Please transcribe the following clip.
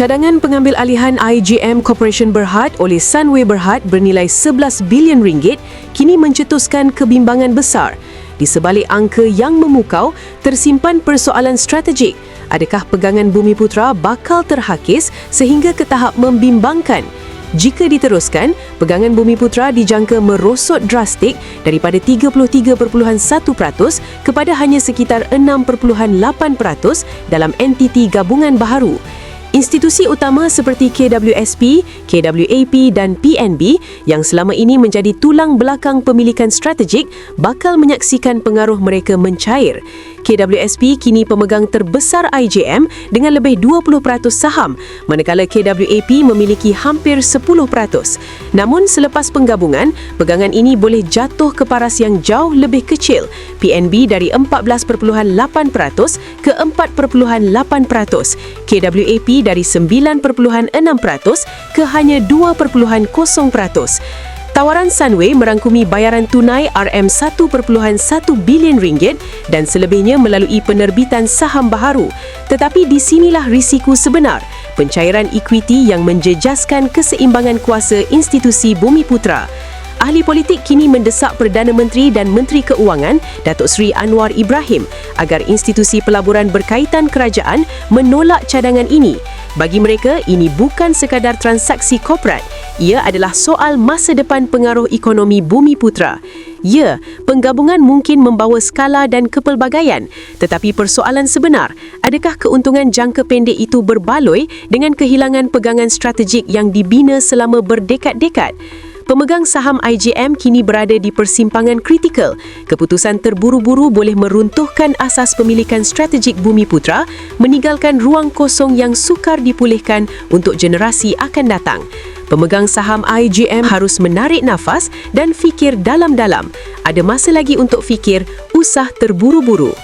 Cadangan pengambil alihan IGM Corporation Berhad oleh Sunway Berhad bernilai 11 bilion ringgit kini mencetuskan kebimbangan besar. Di sebalik angka yang memukau, tersimpan persoalan strategik. Adakah pegangan Bumi Putra bakal terhakis sehingga ke tahap membimbangkan? Jika diteruskan, pegangan Bumi Putra dijangka merosot drastik daripada 33.1% kepada hanya sekitar 6.8% dalam entiti gabungan baharu. Institusi utama seperti KWSP, KWAP dan PNB yang selama ini menjadi tulang belakang pemilikan strategik bakal menyaksikan pengaruh mereka mencair. KWSP kini pemegang terbesar IJM dengan lebih 20% saham, manakala KWAP memiliki hampir 10%. Namun selepas penggabungan, pegangan ini boleh jatuh ke paras yang jauh lebih kecil, PNB dari 14.8% ke 4.8%, KWAP dari 9.6% ke hanya 2.0%. Tawaran Sunway merangkumi bayaran tunai RM1.1 bilion ringgit dan selebihnya melalui penerbitan saham baharu. Tetapi di sinilah risiko sebenar, pencairan equity yang menjejaskan keseimbangan kuasa institusi Bumi Putra. Ahli politik kini mendesak Perdana Menteri dan Menteri Keuangan Datuk Seri Anwar Ibrahim agar institusi pelaburan berkaitan kerajaan menolak cadangan ini. Bagi mereka, ini bukan sekadar transaksi korporat. Ia adalah soal masa depan pengaruh ekonomi Bumi Putra. Ya, penggabungan mungkin membawa skala dan kepelbagaian, tetapi persoalan sebenar, adakah keuntungan jangka pendek itu berbaloi dengan kehilangan pegangan strategik yang dibina selama berdekad-dekad? Pemegang saham IGM kini berada di persimpangan kritikal. Keputusan terburu-buru boleh meruntuhkan asas pemilikan strategik Bumi Putra, meninggalkan ruang kosong yang sukar dipulihkan untuk generasi akan datang. Pemegang saham IGM harus menarik nafas dan fikir dalam-dalam. Ada masa lagi untuk fikir, usah terburu-buru.